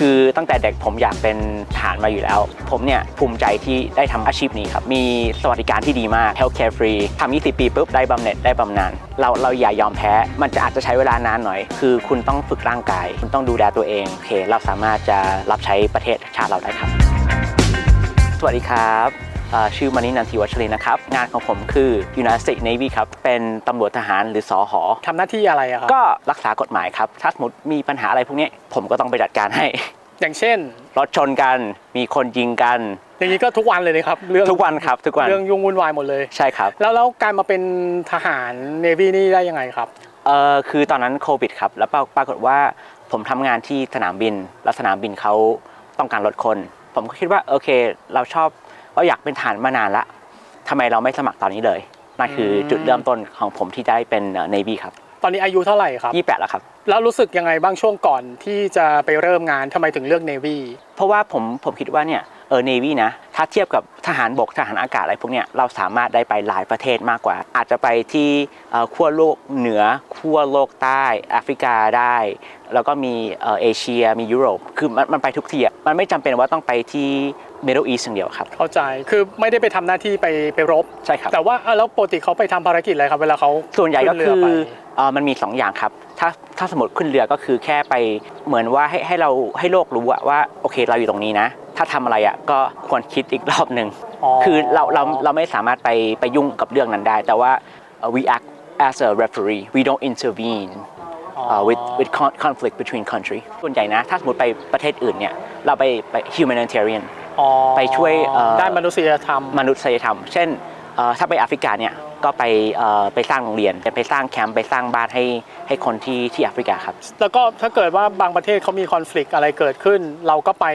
คือตั้งแต่เด็กผมอยากเป็นทหารมาอยู่แล้ว ผมเนี่ยภูมิใจที่ได้ทำอาชีพนี้ครับ มีสวัสดิการที่ดีมาก healthcare free ทำ20 ปีปุ๊บได้บำเหน็จได้บำนาญเราเราอย่ายอมแพ้ มันจะอาจจะใช้เวลานานหน่อย คือคุณต้องฝึกร่างกาย คุณต้องดูแลตัวเองโอเค เราสามารถจะรับใช้ประเทศชาติเราได้ครับ สวัสดีครับ ชื่อมานินันทิวัชรินนะครับ งานของผมคือ United States Navy ครับ เป็นตำรวจทหารหรือสอหอทำหน้าที่อะไรอะครับ ก็รักษากฎหมายครับ ถ้าสมมติมีปัญหาอะไรพวกนี้ ผมก็ต้องไปจัดการให้ อย่างเช่น รถชนกัน มีคนยิงกัน อย่างนี้ก็ทุกวันเลยนะครับ เรื่องทุกวันครับ ทุกวัน เรื่องยุ่งวุ่นวายหมดเลย ใช่ครับ แล้วแล้วการมาเป็นทหารเนวีนี่ได้ยังไงครับ เอ่อคือตอนนั้นโควิดครับ แล้วปราปรากฏว่าผมทำงานที่สนามบิน แล้วสนามบินเขาต้องการลดคน ผมก็คิดว่าโอเค เราชอบ เราอยากเป็นทหารมานานละทำไมเราไม่สมัครตอนนี้เลยนั่นคือจุดเริ่มต้นของผมที่ได้เป็นเนวีครับตอนนี้อายุเท่าไหร่ครับยี่แปดแล้วครับ แล้วรู้สึกยังไงบ้างช่วงก่อนที่จะไปเริ่มงานทำไมถึงเลือกเนวีเพราะว่าผมผมคิดว่าเนี่ยเออเนวีนะ ถ้าเทียบกับทหารบกทหารอากาศอะไรพวกเนี้ยเราสามารถได้ไปหลายประเทศมากกว่า อาจจะไปที่เอ่อขั้วโลกเหนือขั้วโลกใต้แอฟริกาได้ แล้วก็มีเอ่อเอเชียมียุโรป คือมันมันไปทุกที่อะมันไม่จำเป็นว่าต้องไปที่ Middle East อย่างเดียวครับ เข้าใจ คือไม่ได้ไปทำหน้าที่ไปไปรบ ใช่ครับ แต่ว่าอะแล้วปกติเขาไปทำภารกิจอะไรครับ เวลาเขาส่วนใหญ่ก็ขึ้นเรืคือไปเอ่อมันมี 2 อย่างครับ ถ้าถ้าสมมติขึ้นเรือก็คือแค่ไปเหมือนว่าให้ให้เราให้โลกรู้อะว่าโอเคเราอยู่ตรงนี้นะ ถ้าทำอะไรอะก็ควรคิดอีกรอบหนึ่งคือเราเราเราไม่สามารถไปไปยุ่งกับเรื่องนั้นได้ แต่ว่าเอ่อ we act as a referee we don't intervene อ๋อ uh, with with con- conflict between country ส่วนใหญ่นะ ถ้าสมมติไปประเทศอื่นเนี่ย เราไปไป humanitarian อ๋อไปช่วยเอ่อด้านมนุษยธรรม มนุษยธรรม เช่นเอ่อ ถ้าไปแอฟริกาเนี่ยก็ไปเอ่อไปสร้างโรงเรียนไปสร้างแคมป์ไปสร้างบ้านให้ให้คนที่ที่แอฟริกาครับ แล้วก็ถ้าเกิดว่าบางประเทศเขามีคอน FLICT อะไรเกิดขึ้น เราก็ไป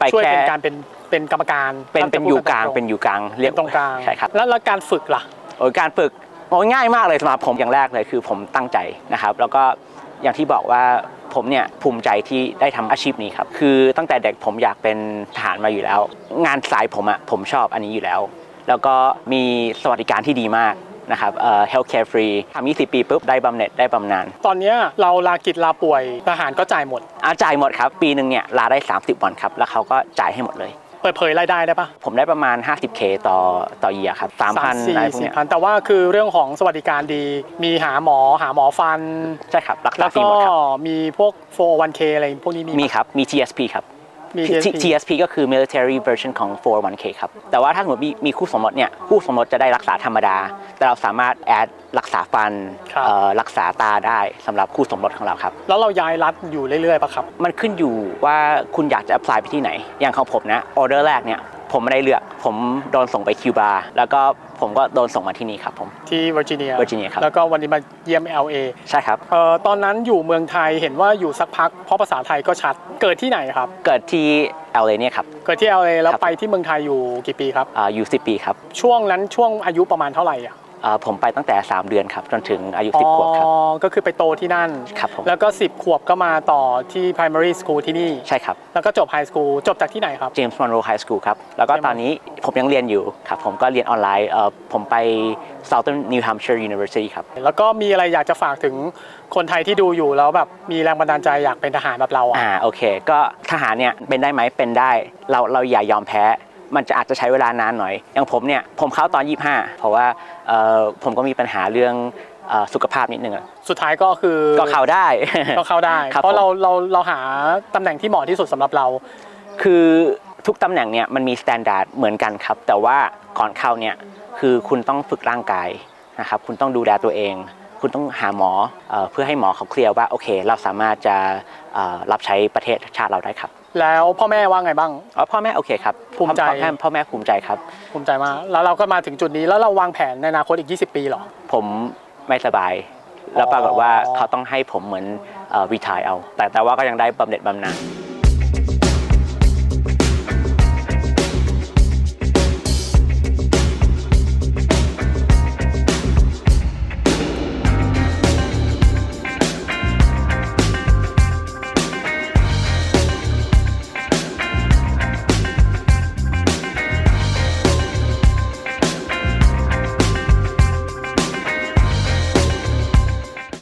ไปช่วยแค่เป็นการเป็นเป็นกรรมการเป็นถ้าจะเป็นพูดอยู่กลางตรๆเป็นอยู่กลางเป็นตรงกลางใช่ครับแล้วแล้วการฝึกล่ะโอ้ยการฝึกโอ้ยง่ายมากเลยสำหรับผมอย่างแรกเลยคือผมตั้งใจนะครับ แล้วก็อย่างที่บอกว่าผมเนี่ยภูมิใจที่ได้ทำอาชีพนี้ครับ คือตั้งแต่เด็กผมอยากเป็นทหารมาอยู่แล้ว งานสายผมอะผมชอบอันนี้อยู่แล้ว แล้วก็มีสวัสดิการที่ดีมากนะครับเอ่อ healthcare free ทำ20 ปีปุ๊บได้บำเหน็จได้บำนาญตอนเนี้ยเราลากิจลาป่วยทหารก็จ่ายหมด อาจ่ายหมดครับ ปีหนึ่งเนี่ยลาได้ 30 วันครับ แล้วเขาก็จ่ายให้หมดเลย เปิดเผยรายได้ได้ปะผมได้ประมาณ 50k ต่อต่อเยียครับ3,000สี่อะไรพวกสี่เนี้ยพันแต่ว่าคือเรื่องของสวัสดิการดี มีหาหมอหาหมอฟัน ใช่ครับรักษาแล้วฟรีก็หมดครับมีพวก 401k อะไรพวกนี้มีมีครับมี TSP ครับ มี T- TSP TSP ก็คือ military version ของ 401k ครับ แต่ว่าถ้าสมมติมีมีคู่สมรสเนี่ย คู่สมรสจะได้รักษาธรรมดา แต่เราสามารถแอดรักษาฟันครับ เอ่อรักษาตาได้สำหรับคู่สมรสของเราครับ แล้วเราย้ายรัฐอยู่เรื่อยๆปะครับ มันขึ้นอยู่ว่าคุณอยากจะ apply ไปที่ไหน อย่างของผมนะออเดอร์แรกเนี่ย ผมไม่ได้เลือก ผมโดนส่งไปคิวบาแล้วก็ผมก็โดนส่งมาที่นี่ครับผม ที่เวอร์จิเนีย Virginia ครับ แล้วก็วันนี้มาเยี่ยม LA ใช่ครับ เอ่อตอนนั้นอยู่เมืองไทยเห็นว่าอยู่สักพักเพราะภาษาไทยก็ชัด เกิดที่ไหนครับ เกิดที่ LA เนี่ยครับ เกิดที่ LA แล้วครับ ไปที่เมืองไทยอยู่กี่ปีครับอ่าอยู่10 ปีครับ ช่วงนั้นช่วงอายุประมาณเท่าไหร่อะ อ่าผมไปตั้งแต่ 3 เดือนครับ จนถึงอายุ 10ขวบครับ อ๋อก็คือไปโตที่นั่น ครับผม แล้วก็ 10 ขวบก็มาต่อที่ primary school ที่นี่ ใช่ครับ แล้วก็จบ high school จบจากที่ไหนครับ James Monroe High School ครับ แล้วก็ James ตอนนี้ผมยังเรียนอยู่ครับ ผมก็เรียนออนไลน์เอ่อผมไป Southern New Hampshire University ครับ แล้วก็มีอะไรอยากจะฝากถึงคนไทยที่ดูอยู่แล้วแบบมีแรงบันดาลใจอยากเป็นทหารแบบเราอะ อ่าโอเค ก็ทหารเนี่ยเป็นได้ไหมเป็นได้เราเราอย่ายอมแพ้ มันจะอาจจะใช้เวลานานหน่อย อย่างผมเนี่ยผมเข้าตอน 25 เพราะว่าเอ่อผมก็มีปัญหาเรื่องเอ่อสุขภาพนิดนึงอะสุดท้ายก็คือก็เข้าได้ ก็เข้าได้ ครับเพราะเราผมเราเราหาตำแหน่งที่เหมาะที่สุดสำหรับเรา คือทุกตำแหน่งเนี่ยมันมีมาตรฐานเหมือนกันครับ แต่ว่าก่อนเข้าเนี่ยคือคุณต้องฝึกร่างกายนะครับคุณต้องดูแลตัวเอง คุณต้องหาหมอเอ่อเพื่อให้หมอเขาเคลียร์ว่าโอเค เราสามารถจะเอ่อรับใช้ประเทศชาติเราได้ครับ แล้วพ่อแม่ว่าไงบ้าง อ๋อพ่อแม่โอเคครับภูมิใจพ่อพ่อแม่พ่อแม่ภูมิใจครับ ภูมิใจมากแล้วเราก็มาถึงจุดนี้แล้วเราวางแผนในอนาคตอีก 20 ปีเหรอ ผมไม่สบาย แล้วปรากฏว่าเขาต้องให้ผมเหมือนรีทายเอา แต่แต่ว่าก็ยังได้บำเหน็จบำนาญ